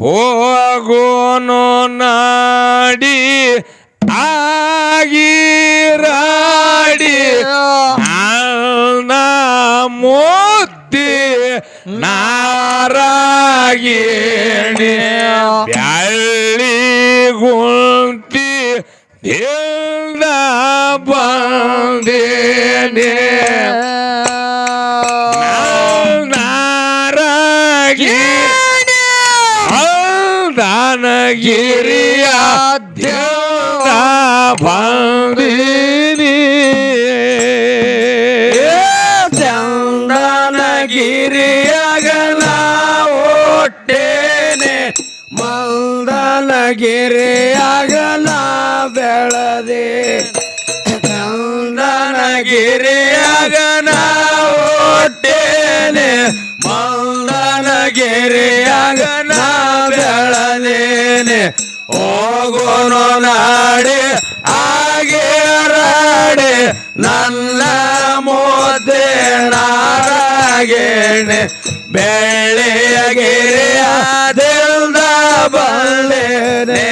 ಹೋಗೋನು ನಾಡಿ ಆಗಿರಾಡಿ ನನ್ನ ಮುದ್ದಿ ನಾರಾಗಿಣಿ ಬ್ಯಾಳಿ ಗುಂತಿ ಬಂದೇನೆ. ದೇವ ಬಂದಿನಿ ಚಂದನಗಿರಿಯಾಗ ನಾವು ಒಟ್ಟೇನೆ ಮಲ್ದನಗಿರಿಯಾಗ ನಾ ಬೆಳದೆ. ಚಂದನಗಿರಿಯಾಗ ನಾವು ಒಟ್ಟೇನೆ ಮಲ್ದನಗಿರಿಯಾಗ ನಾ ಬೆಳದೇನೆ ಹೋಗೋನು ನಾಡೆ ಆಗೇರಾಡೆ ನನ್ನ ಮೋದೆ ನಾರಾಗೇಣೆ ಬೆಳ್ಳೆಯಗಿರಿಯ ದಿಲ್ದ ಬಲ್ಲೇನೆ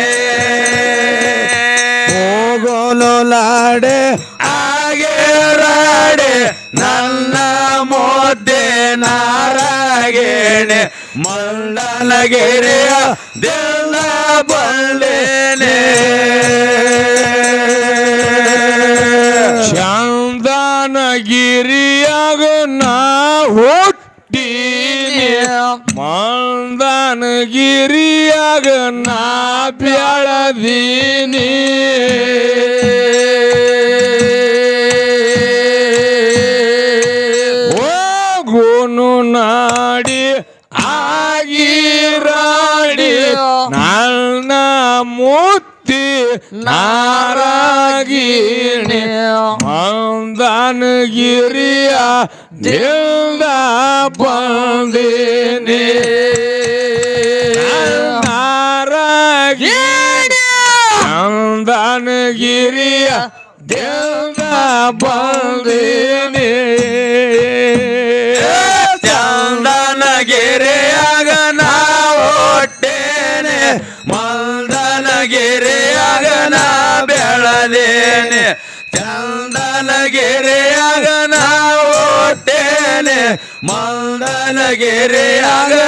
ಹೋಗೋನು ನಾಡೆ ಆಗೇರಾಡೆ ನನ್ನ ಮೋದೆ ನಾರಾಗೇಣೆ ಮಲ್ಲನಗಿರಿಯ ದೇವ್ದ ಬಲ್ಲೇನೆ. ಚಂದನಗಿರಿಯಾಗ ಹುಟ್ಟಿನಿ. ಮಂದನಗಿರಿಯಾಗ ನಾ ಬೆಳದೀನಿ ಹೋಗುನು ನಾಡಿ ನನ್ನ ಮೂರ್ತಿ ನಾರಾಗಿಣಿ ಮಂದನಗಿರಿಯ ದೇವ್ದ ಬಂದಿನಿ. ನಾರಾಗಿಣಿ ಮಂದನಗಿರಿಯ ದೇವ್ದ ಬಂದಿನಿ. ಒಟ್ಟೇನೆ ಮಲ್ದನಗಿರಿಯಾಗ ನಾ ಬೆಳದೇನೆ ಚಂದನಗಿರಿಯಾಗ ಓಟೇನೆ ಒಟ್ಟೇನೆ ಮಲ್ದನಗಿರಿಯಾಗ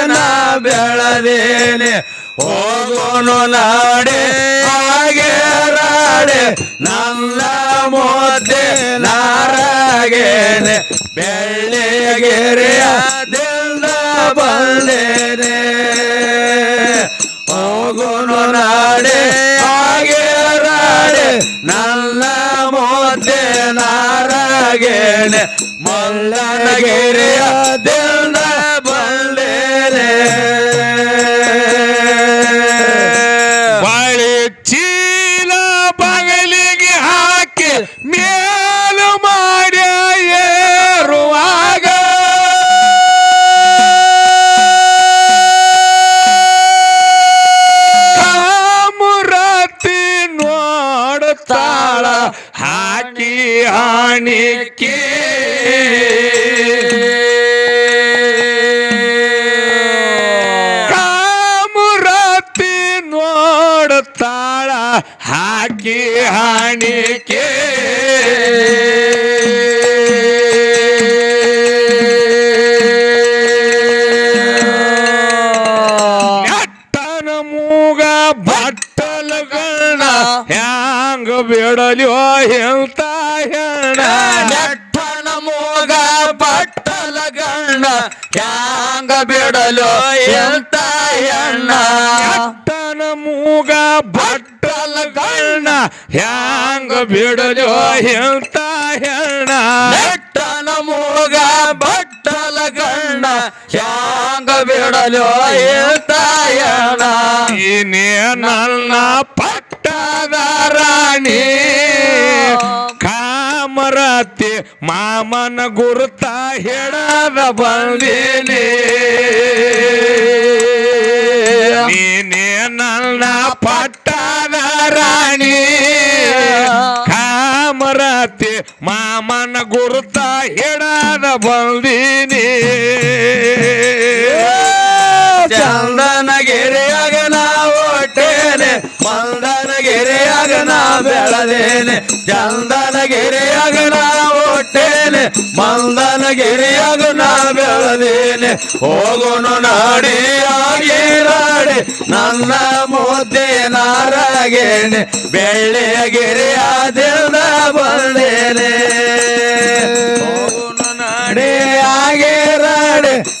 ನಾ ಬೆಳದೇನೆ ಹೋಗೋನು ನಾಡೆ, ಹಾಗೆ ರಾಡೆ. ನನ್ನ ಮೋದೆ ನಾರಾಗೇನೆ ಬೆಳ್ಳಿಗೆರೆಯ ದಿಲ್ಲ ಬಂದೇನೆ. ನಾಡೆ ಹಾಗೆ ರಾಡೆ ನನ್ನ ಮೋದೆ ನಾರಾಗೇನೆ ಮಲ್ಲನಗೆರೆಯ ದಿಲ್ಲ ಬಲ್ಲೇನೆ ಬಾಳೆ ಚೀಲ ಬಗಲಿಗೆ ಹಾಕಿ ಮೇಲು ಹ್ಯಾಂಗ ಬಿಡಲು ಎಂತ ಎಣ್ಣ? ನೆಟ್ಟನ ಮೂಗ ಬಟ್ಟಲ ಕಣ್ಣ ಹ್ಯಾಂಗ ಬಿಡಲು ಎಂತ ಹೆಣ್ಣ ನೆಟ್ಟನ ಮೂಗ ಬಟ್ಟಲ ಕಣ್ಣ ಹ್ಯಾಂಗ ಬಿಡಲು ಎಂತ ಎಣ್ಣ? ನೀನೇ ನನ್ನ ಪಟ್ಟದ ರಾಣಿ? ಕಾಮ ಕಾಮರತಿ ಮಾಮನ ಗುರುತ ಹೇಳದ ಬಂದೇನೆ. ನೀನೇ ನನ್ನ ಪಟ್ಟದ ರಾಣಿ. ಕಾಮರತಿ ಮಾಮನ ಗುರುತ ಹೇಳದ ಬಂದೀನಿ. ಚಂದನಗಿರಿಯಾಗ ನಾವು ಹೊಟ್ಟೇನೆ ಮಂದನಗಿರಿಯಾಗ ನಾ ಬೆಳದೇನೆ ಚಂದನಗಿರಿಯಾಗ ನಾ ಒಟ್ಟೇನೆ ಮಂದನಗಿರಿಯಾಗ ನಾ ಬೆಳದೇನೆ ಹೋಗೋನು ನಾಡಿ, ಆಗಿ ನಾಡಿ, ನನ್ನ ಮುದ್ದೆ ನಾರಾಗೇನೆ ಬೆಳ್ಳಿಯ ಗಿರಿಯಾದಿಂದ ಬಂದೇನೆ. ಹೋಗೋನು ನಾಡಿ, ಆಗಿ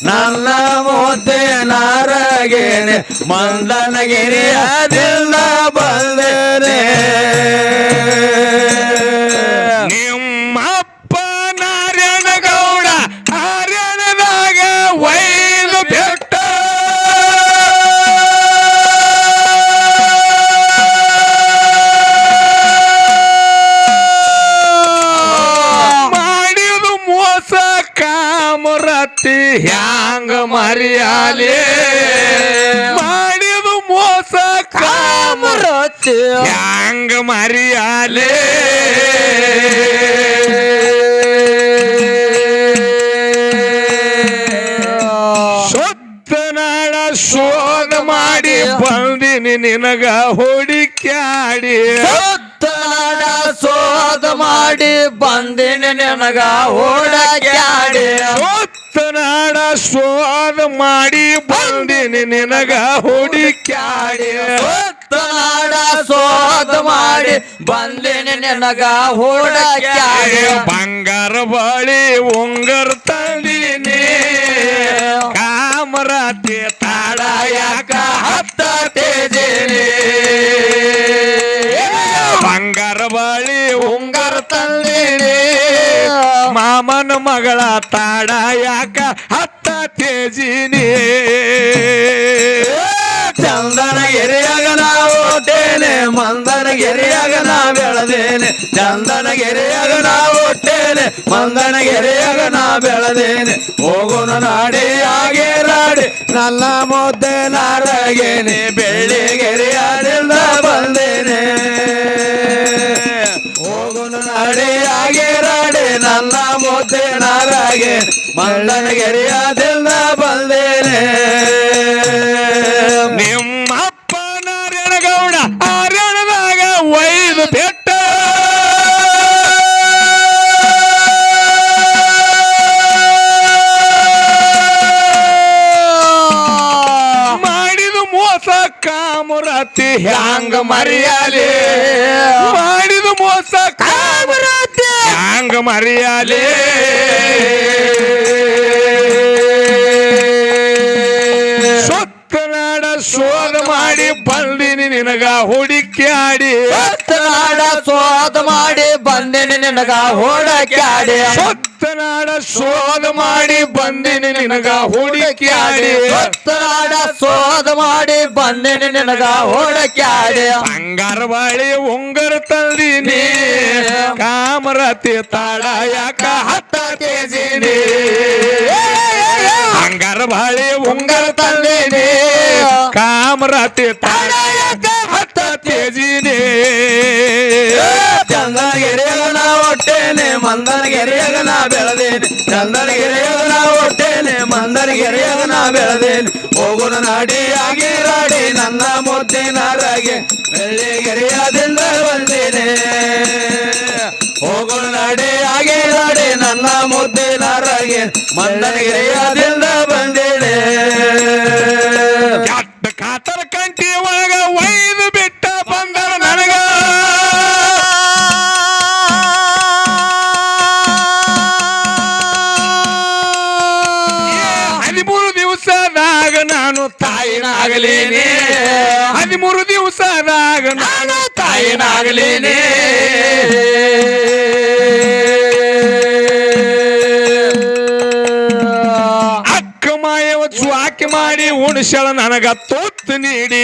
ನನ್ನ ಮುದ್ದೆ ನಾರಾಗೇನೆ ಮಂದನಗಿರಿಯಾದಿಂದ ಬಂದೇನೆ. ಹ್ಯಾಂಗ ಮರಿಯಾಲೆ? ಮಾಡಿದು ಮೋಸ ಕಾಮರ ಹ್ಯಾಂಗ ಮರಿಯಾಲೆ? ನಾಡ ಶೋಧ ಮಾಡಿ ಬಂದಿನಿ ನಿನಗ ಹುಡುಕ್ಯಾಡಿ. ಸುತ್ತನಾಡ ಸೋದ ಮಾಡಿ ಬಂದಿನಿ ನಿನಗ ಓಡಕ್ಯಾಡಿ ಸೊತ್ತನಾಡ ಸ್ವಾದ ಮಾಡಿ ಬಂದಿನಿ ನಿನಗ ಹುಡುಕ್ಯಾಡಿ. ಮಾತನಾಡ ಸೋದ ಮಾಡಿ ಬಂದಿನಿ ನಿನಗ ಕ್ಯಾಡಿ ಬಂಗಾರ ಬಳಿ ಉಂಗರ್ ತಂದಿನಿ. ಕಾಮರಾತಿ ತಾಡ ಯಾಕ ಹತ್ತ ತೇಜಿನಿ. ಬಂಗಾರ ಬಾಳಿ ಉಂಗಾರ ತಂದೇನೆ. ಮಾಮನ ಮಗಳ ತಾಡ ಯಾಕ ಹತ್ತ ತೇಜಿನಿ. ಚಂದನ ಗೆರೆಯಾಗ ನಾ ಒಟ್ಟೇನೆ ಮಂದನ ಗೆರೆಯಾಗ ನಾ ಬೆಳೆದೇನೆ. ಚಂದನ ಗೆರೆಯಾಗ ನಾ ಒಟ್ಟೇನೆ ಮಂದನ ಗೆರೆಯಾಗ ನಾ ಬೆಳೆದೇನೆ. ಹೋಗೋಣ ನಾಡಿ ಹಾಗೆ ನಾಡಿ ನನ್ನ ಮುದ್ದೆ ನಾಡಗೇನೆ. ಬೆಳ್ಳಿ ಗೆರೆಯಾದಿಂದ ಬಂದೇನೆ ಮಂದನ ಗೆರೆಯಾದಿಂದ ಬಂದೇನೆ. ನಿಮ್ಮಪ್ಪ ನಾರಾಯಣಗೌಡ ಆರ್ಯಣದಾಗ ಒಯ್ದು ಬೆಟ್ಟ. ಮಾಡಿದು ಮೋಸ ಕಾಮುರತಿ ಹ್ಯಾಂಗ ಮರಿಯಾಲೆ? ಮಾಡಿದ ಮೋಸ ಕಾಮರತಿ ಹ್ಯಾಂಗ ಮರಿಯಾಲೆ. ಸೊತ್ತನಾಡ ಸೋದ ಮಾಡಿ ಬಂದಿನಿ ನಿನಗ ಹುಡುಕ್ಯಾಡಿ. ಸತ್ತನಾಡ ಸೋದ ಮಾಡಿ ಬಂದಿನಿ ನಿನಗ ಹೊಡಕ್ಯಾಡಿ. ನಾಡ ಸೋದ ಮಾಡಿ ಬಂದಿನಿ ನಿನಗ ಕ್ಯಾಡಿ ಸತ್ತನಾಡ ಸೋದ ಮಾಡಿ ಬಂದಿನಿ ನಿನಗ ಹೊಡಕ್ಯಾಡಿ. ಬಂಗಾರ ಬಾಳಿ ಉಂಗರ ತಂದಿನಿ. ಕಾಮರತಿ ತಾಡ ಯಾಕ ಹತ್ತ ಕೆಜಿನಿ ಬಂಗಾರ ಬಾಳಿ ಉಂಗರ ತಂದಿನಿ. ತಾಡ ಯಾಕ ಹತ್ತ ಕೆಜಿನಿ ಚಂದನ ಗೆರೆಯಾಗ ನಾ ಒಟ್ಟೇನೆ ಮಂದನ ಗೆರೆಯಾಗ ನಾ ಬೆಳೆದೇನೆ. ಚಂದನ ಗೆರೆಯಾಗ ನಾ ಒಟ್ಟೇನೆ ಮಂದನ ಗೆರೆಯಾಗ ನಾ ಬೆಳೆದೇನೆ. ಹೋಗುನ ನಾಡಿ ಆಗಿ ರಾಡಿ, ನನ್ನ ಮುದ್ದೆ ನಾರಾಗೆ. ಬೆಳ್ಳಿ ಗೆರೆಯಾದಿಂದ ಬಂದೇನೆ. ಹೋಗುನ ನಾಡಿ ಆಗಿ ರಾಡಿ, ನನ್ನ ಮುದ್ದೆ ನಾರಾಗೆ. ಮಂದನ ಗೆರೆಯಾದಿಂದ ಜ್ವಾಕಿ ಮಾಡಿ ಉಣಿಸಳ ನನಗ ತೊತ್ತು ನೀಡಿ.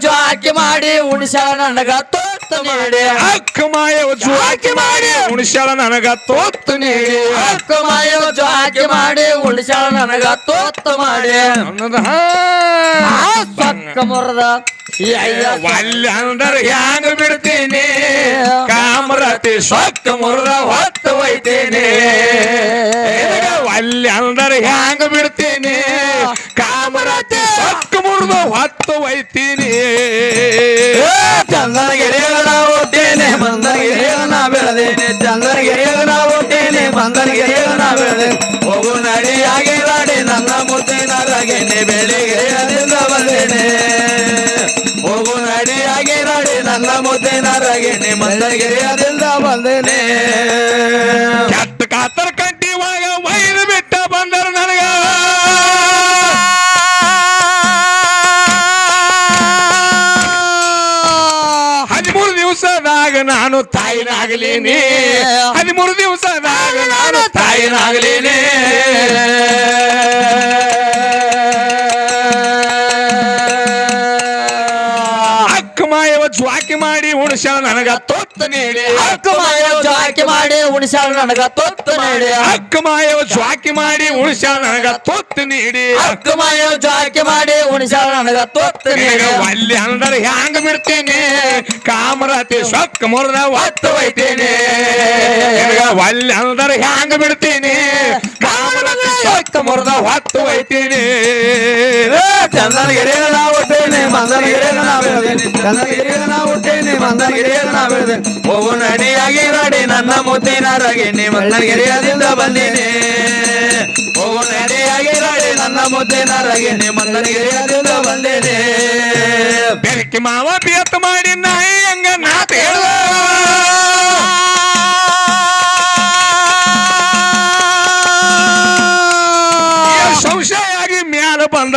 ಜ್ವಾಕಿ ಮಾಡಿ ಉಣಿಸ ನನಗ ತೊಟ್ಟು ತೊತ್ತು ನೀಡಿ. ಅಕ್ಕ ಮಾಯವ ಜೋಕಿ ಮಾಡಿ. ಉಣಿಸ್ಯಾಳ ನನಗ ತೋತ್ತು ನೀಡಿ. ಹಕ್ಕು ಮಾಯವ ಜಾಕಿ ಮಾಡಿ. ಉಳಿಸಾಳ ನನಗ ತೊತ್ತ ಮಾಡಿ. ಸಕ್ಕ ಮುರದ ಈ ಅಯ್ಯ ಒಲ್ಲೆ ಅಂದರ ಹ್ಯಾಂಗ ಬಿಡ್ತೀನಿ. ಕಾಮರತಿ ಸೊಕ್ಕ ಮುರಿದ ಹೊತ್ತು ಒಯ್ತೀನಿ. ವಲ್ಯ ಒಲ್ಲೆ ಹ್ಯಾಂಗ ಬಿಡ್ತೀನಿ. ಕಾಮರತಿ ಸೊಕ್ಕ ಮುರಿದ ಹೊತ್ತು ಒಯ್ತೀನಿ. ಚಂದನ ನಾ ಹುಟ್ಟೇನೆ ಮಂದನಗಿರಿಯಾಗ ನಾ ಬೆಳೆದೇನೆ ಹೋಗು ನಡಿಯಾಗಿ ರಾಡಿ ನನ್ನ ಮುದ್ದಿನ ರಗೆನೆ ಬೆಳಿಗಿರಿಯದಿಂದ ಬಂದೇನೆ. ಹೋಗು ನಡಿಯಾಗಿ ರಾಡಿ ನನ್ನ ಮುದ್ದಿನ ರಗೆನೆ ಮಂದನಗಿರಿಯದಿಂದ ಬಂದೇನೆ. ಕೆಟ್ಟ ಕಾತರ ಕಂಟಿವಾಗ ಒಯ್ದು ಬಿಟ್ಟ ಬಂದರ ನನಗ. ಹದಿಮೂರು ದಿವಸದಾಗ ನಾನು ತಾಯಿನಾಗಲೇನೆ. ಹದಿಮೂರು ದಿವಸದಾಗ ನಾನು ತಾಯಿನಾಗಲೇನೆ. ಅಕ್ಕ ಮಾಯವ ಜ್ವಾಕಿ ಮಾಡಿ ಉಣಸ ನನಗ ತೊತ್ತ ನೀಡಿ. ಮಾಡಿ ಉಣಿಸಾಳ ನನಗ ತೊತ್ತು ನೀಡಿ. ಅಕ್ಕ ಮಾಯವ ಜ್ವಾಕಿ ಮಾಡಿ ಉಣಿಸ್ಯಾಳ ನನಗ ತೊತ್ತು ನೀಡಿ. ಅಕ್ಕ ಮಾಯವ ಜ್ವಾಕಿ ಮಾಡಿ ಉಣಿಸಾಳ ನನಗ ತೊತ್ತು ನೀಡಿ. ಅಲ್ಲಿ ಅಂದ್ರೆ ಹ್ಯಾಂಗ ಬಿಡ್ತೇನೆ? ಕಾಮರಾತಿ ಸೊಕ್ಕ ಮುರ್ದ ಒತ್ತು ಒಯ್ತೇನೆ ಅಲ್ಲಿ ಅಂದ್ರೆ ಹ್ಯಾಂಗ ಬಿಡ್ತೀನಿ? ಸೊಕ್ಕ ಮುರಿದ ಹೊತ್ತು ಒಯ್ತೀನಿ ಚಂದನಗಿರಿಯಾಗ ನಾ ಹುಟ್ಟೇನೆ ಮಂದನಗಿರಿಯಾಗ ನಾ ಬೆಳೆದೇನೆ ಚಂದನಗಿರಿಯಾಗ ನಾ ಹುಟ್ಟೇನೆ ಮಂದನಗಿರಿಯಾಗ ನಾ ಬೆಳೆದೇನೆ ಹೋಗು ನಡಿಯಾಗಿ ರಾಡಿ ನನ್ನ ಮುದ್ದಿನ ರಗಿನಿ ಮಂದನಗಿರಿಯದಿಂದ ಬಂದೇನೆ. ಹೋಗು ನಡಿಯಾಗಿ ರಾಡಿ ನನ್ನ ಮುದ್ದಿನ ರಗಿನಿ ಮಂದನಗಿರಿಯದಿಂದ ಬಂದೇನೆ. ಬೆರಕಿ ಮಾವ ಬೇತ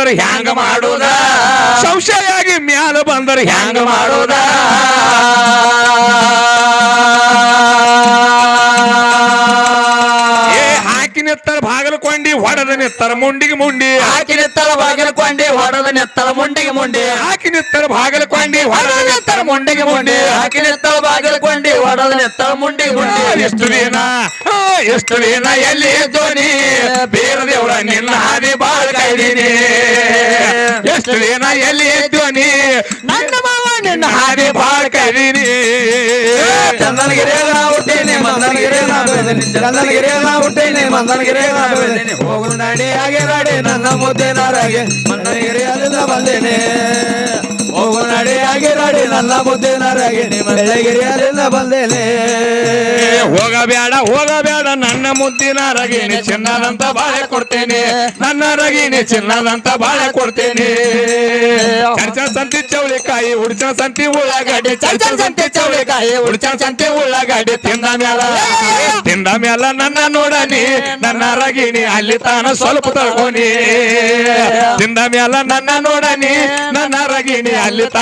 ಬಂದರ ಹ್ಯಾಂಗ ಮಾಡೋದ? ಸಂಶಯಾಗಿ ಮ್ಯಾಲ ಬಂದರ ಹ್ಯಾಂಗ ಮಾಡೋದ? ಏ ಹಾಕಿ ನಿತ್ತರ ಬಾಗಲಕೊಂಡಿ ಹೊಡೆದ ನಿತ್ತರ ಮುಂಡಿಗೆ ಮುಂಡಿ. ಹಾಕಿ ನೆತ್ತಲ ಬಾಗಲಕೊಂಡಿ ಹೊಡೆದ ನೆತ್ತಲ ಮುಂಡಿಗೆ ಮುಂಡಿ. ಹಾಕಿ ನಿತ್ತರ ಬಾಗಲಕೊಂಡಿ ಹೊಡೆದ ನಿತ್ತರ ಮುಂಡಿಗೆ ಮುಂಡಿ. ಹಾಕಿ ನೆತ್ತಲ ಬಾಗಲಕೊಂಡಿ ಹೊಡೆದ ನೆತ್ತಲ ಮುಂಡಿಗೆ ಮುಂಡಿ. ಎಷ್ಟು ದಿನ? ಎಷ್ಟು ದಿನ ಎಲ್ಲಿ ಧ್ವನಿ ಬೇರ ನಿನ್ನ ಬಾಳ್ ಬಾಳ ಚಂದನಗಿರಿ ನಾ ಹುಟ್ಟೇನೆ ಮಂದನಗಿರಿಯಾಗ ನಾ ಬೆಳೆದೇನೆ ಚಂದನಗಿರಿಯಾಗ ನಾ ಬೆಳೆದೇನೆ. ಹೋಗು ನಡಿ ಹಾಗೆ ನನ್ನ ಮುದ್ದೆ ನಾರಾಗೆ ಮಂದನಗಿರಿಯಾದಿಂದ ಬಂದೇನೆ. ಹೋಗು ನಡಿ ನಾಡಿ ನನ್ನ ಮುದ್ದೆ ನಾರಾಗೆ ಬೆಳಗಿರಿಯಾದಿಂದ ಬಂದೇನೆ. ಹೋಗಬ್ಯಾಡ ಹೋಗಬೇಡ ಹೋಗಬೇಡ, ನನ್ನ ಮುದ್ದಿನ ರಗಿನಿ ಚಿನ್ನದಂತ ಬಾಳೆ ಕೊಡ್ತೇನೆ. ನನ್ನ ರಗಿನಿ ಚಿನ್ನದಂತ ಬಾಳೆ ಕೊಡ್ತೇನೆ. ಚರ್ಚ ಸಂತಿ ಚೌಳಿಕಾಯಿ ಉಡ್ಚ ಸಂತಿ ಉಳ್ಳಾಗಡ್ಡಿ. ಚರ್ಚ ಸಂತಿ ಚೌಳಿಕಾಯಿ ಉಡ್ಚ ಸಂತಿ ಉಳ್ಳಾಗಡ್ಡಿ. ತಿಂದ ಮ್ಯಾಲ ತಿಂದ ಮ್ಯಾಲ ನನ್ನ ನೋಡನಿ. ನನ್ನ ರಗಿಣಿ ಅಲ್ಲಿ ತಾನ ಸ್ವಲ್ಪ ತಳ್ಕೊನಿ. ತಿಂದ ಮ್ಯಾಲ ನನ್ನ ನೋಡನಿ. ನನ್ನ ರಗಿಣಿ ಅಲ್ಲಿ ತಾನ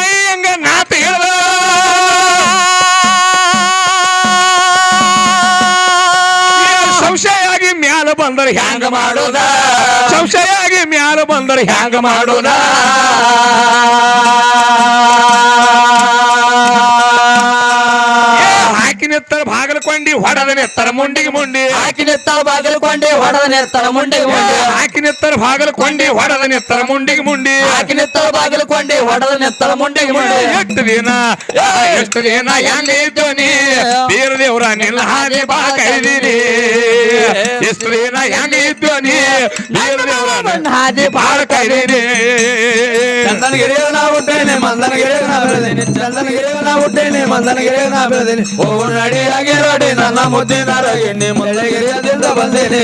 ಬಂದರ ಹ್ಯಾಂಗ ಮಾಡೋದ? ಸಂಶಯಾಗಿ ಮ್ಯಾಲ ಬಂದರ ಹ್ಯಾಂಗ ಮಾಡೋದ? ಏ ಹಾಕಿ ನಿತ್ತರ ಬಾಗಲಕೊಂಡಿ ಹೊಡೆದ ನಿತ್ತರ ಮುಂಡಿಗೆ ಮುಂಡಿ. ಹಾಕಿ ನೆತ್ತಳ ಬಾಗಿಲು ಕೊಂಡಿ ಹೊಡೆದ ನೆತ್ತಳ ಮುಂಡಿಗೆ ಮುಂಡಿ. ಹಾಕಿ ನಿತ್ತರ ಬಾಗಲಕೊಂಡಿ ಹೊಡೆದ ನಿತ್ತರ ಮುಂಡಿಗೆ ಮುಂಡಿ. ಹಾಕಿ ನೆತ್ತಳ ಬಾಗಿಲು ಕೊಂಡಿ ಹೊಡೆದ ಮುಂಡಿಗೆ ಮುಂಡಿ. ಎಷ್ಟು ದಿನ? ಎಷ್ಟು ದಿನ? ಹೆಂಗ ಇದ್ದೋನಿ ಬೀರ ದೇವ್ರ ನಿನ್ನ ಹಾದಿ ಬಾ ಕೈದೀನಿ ಎಷ್ಟು ದಿನ? ಹೆಂಗ ಇದ್ದೋನಿ ಬೀರ ದೇವ್ರ ಹಾದಿ ಬಾಳ ಕೈದೀನಿ ಚಂದನಗಿರಿಯಾಗ ನಾ ಹುಟ್ಟೇನೆ ಮಂದನಗಿರಿಯಾಗ ನಾ ಬೆಳೆದೇನೆ. ಚಂದನಗಿರಿಯಾಗ ನಾ ಹುಟ್ಟೇನೆ ಮಂದನಗಿರಿಯಾಗ ನಾ ಬೆಳೆದೇನೆ. ಹೋಗು ನಡಿ ಹಾಗೆ ನೋಡಿ ನನ್ನ ಮುದ್ದಿನ ರಗಿಣಿ ಮಳ್ಳೆಗಿರಿಯದಿಂದ ಬಂದೇನೆ.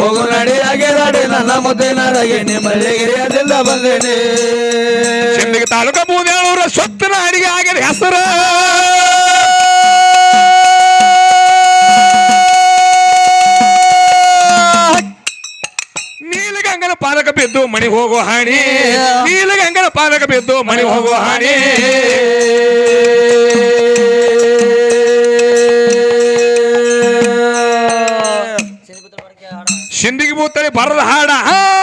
ಹೋಗು ನಡಿ ಹಾಗೆ ನೋಡಿ ನನ್ನ ಮುದ್ದಿನ ರಗಿಣಿ ಮಳ್ಳೆಗಿರಿಯದಿಂದ ಬಂದೇನೆ. ತಾಲೂಕ ಬೂದೇಳೂರ ಸೊತ್ತಿನ ಅಡಿಗೆ ಆಗಿದೆ ಹೆಸರು. ಪಾದಕ ಬಿದ್ದು ಮಣಿ ಹೋಗೋ ಹಾಣಿ. ನೀಲಗಂಗನ ಪಾದಕ ಬಿದ್ದು ಮಣಿ ಹೋಗೋ ಹಾಣಿ. ಶಿಂದಿಗೆ ಬೂತಳಿ ಬರದ ಹಾಡ. ಹಾ.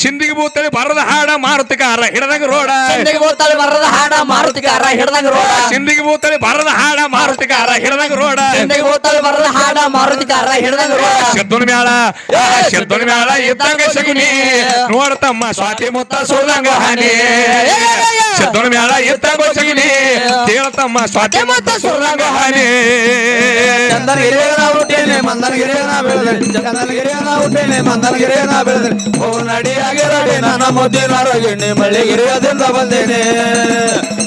ಶಿಂದಿಗೆ ಬೂತಳಿ ಬರದ ಹಾಡ ಮಾರುತಿಕಾರ ಹಿಡದಂಗ ರೋಡ ಹಿಂದಿಗೆ ಬೋತಾಳೆ ಬರದ ಹಾಡ ಮಾರುತಿಗಾರ ಹಿಡ್ದಂಗ ರೋಡ ಶಿಂದಿಗೆ ಬೂತಳಿ ಬರದ ಹಾಡ ಮಾರುತಿಕಾರ ಹಿಡದಂಗ ರೋಡ ಹಿಂದಿಗೆ ಬೋತಾಳೆ ಬರದ ಹಾಡ ಮಾರುತಿಗಾರ ಹಿಡ್ದಂಗ ರೋಡ ಶಬ್ದನ ಮ್ಯಾಳ ಶಬ್ದನ ಮ್ಯಾಳ ಇದ್ದಂಗ ಶಗುನಿ ನೋಡ್ತಮ್ಮ ಸ್ವಾತಿ ಮುತ್ತ ಸುಳ್ದಂಗ ಹಾನಿ ಶಬ್ದನ ಮ್ಯಾಳ ಇದ್ದಂಗ ಶಗುನಿ ಕೇಳ್ತಮ್ಮ ಸ್ವಾತಿ ಮುತ್ತ ಸುಳ್ದಂಗ ಹಾನಿ ಚಂದನಗಿರಿಯ ನಾ ಹುಟ್ಟೇನೆ ಮಂದನಗಿರಿಯ ನಾ ಬೆಳೆದೆ ಚಂದನಗಿರಿಯ ನಾ ಹುಟ್ಟೇನೆ ಮಂದನಗಿರಿಯ ನಾ ಬೆಳೆದೆ ಹೋಗು ನಡಿಯಾಗಿರಡೆ ನನ್ನ ಮುದ್ದಿನ ರಗಿಣಿ ಮಳ್ಳಿಗಿರಿಯದಿಂದ ಬಂದೇನೆ.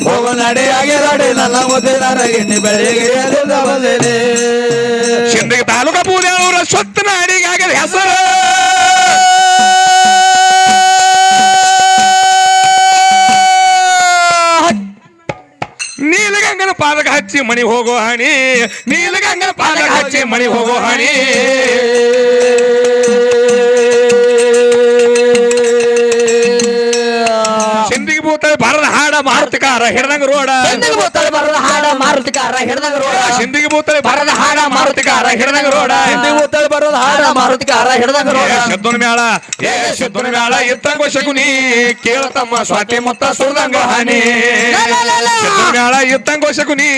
ಹೋಗು ನಡಿಯಾಗಿರಡೆ ನನ್ನ ಮುದ್ದಿನ ರಗಿಣಿ ಬೆಳ್ಳಿಗಿರಿಯದಿಂದ ಬಂದೇನೆ. ಶಿಂದಗಿ ತಾಲೂಕ ಪೂಜೆ ಅವರ ಸ್ವತ್ತಿನ ಅಡಿಗಾಗದ ಹೆಸರು. ನೀಲಗಂಗನ ಪಾದಕ ಹಚ್ಚಿ ಮಣಿ ಹೋಗೋ ಹಣಿ. ನೀಲಗಂಗನ ಪಾದಕ ಹಚ್ಚಿ ಮಣಿ ಹೋಗೋ ಹಣಿ. ಹಿಡ್ದಂಗ ರೋಡ. ಬೋತಾಳೆ ಮಾರುತಿಗಾರ ಹಿಡ್ದಂಗ ರೋಡ. ಸಿಂದಿಗೆ ಭೂತಳಿ ಬರದ ಹಾಡ ಮಾರುತಿಕಾರ ಹಿಡ್ದಂಗ ರೋಡ. ಹಿಂದಿಗೆ ಬೋತಾಳೆ ಬರದ ಹಾಡ ಮಾರುತಿಗಾರ ಹಿಡ್ದಂಗ ರೋಡ. ಶಬ್ದನ ಮ್ಯಾಳ ಏ ಶಬ್ದನ ಮ್ಯಾಳ ಇತ್ತಂಗ ಶಕುನಿ ಕೇಳತಮ್ಮ ಸ್ವಾತಿ ಮುತ್ತ ಸುಳ್ದಂಗ ಹಾನಿ. ಶಬ್ದನ ಮ್ಯಾಳ ಇತ್ತಂಗ ಶಕುನಿ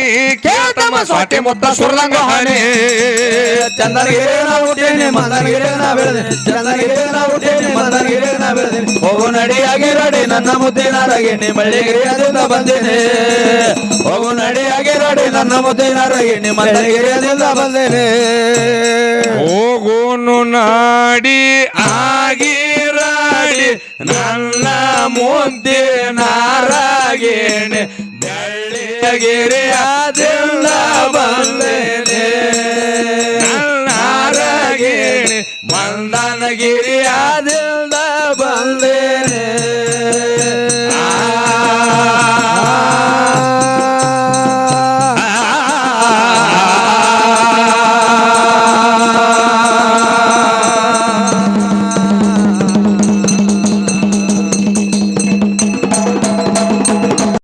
ಕೇಳತಮ್ಮ ಸ್ವಾತಿ ಮುತ್ತ ಸುಳ್ದಂಗ ಹಾನಿ. ಚಂದನಗಿರಿ ನಾ ಹುಟ್ಟೇನೆ ಮಂದನಗಿರಿ ನಾ ಚಂದನಗಿರಿ ನಾ ಹುಟ್ಟೇನೆ ಮಂದನಗಿರಿ ನಾ ಬೆಳೆದೆ ಹೋಗು ನಡಿಯಾಗಿ ರಡಿ ನನ್ನ ಮುದ್ದೆ ರಗಿಣಿ ಮಳ್ಳಿಗಿರಿಯದಿಂದ ಬಂದೇನೆ ಹೋಗು ನಡಿಯಾಗಿ ರಡಿ, ನನ್ನ ಮುದ್ದಿನ ರಗಿಣಿ ಮಂದನಗಿರಿಯದಿಂದ ಬಂದೇನೆ. ಹೋಗೋನು ನಾಡಿ ಆಗಿರಾಡಿ ನನ್ನ ಮುದ್ದೆ ನಾರಾಗೇಣೆ ಬೆಳ್ಳಿಯ ಗೆರೆ ನಾರಾಗೇಣೆ ಮಂದನಗಿರಿಯಾದ ದಿಂದ ಬಂದೇನೆ.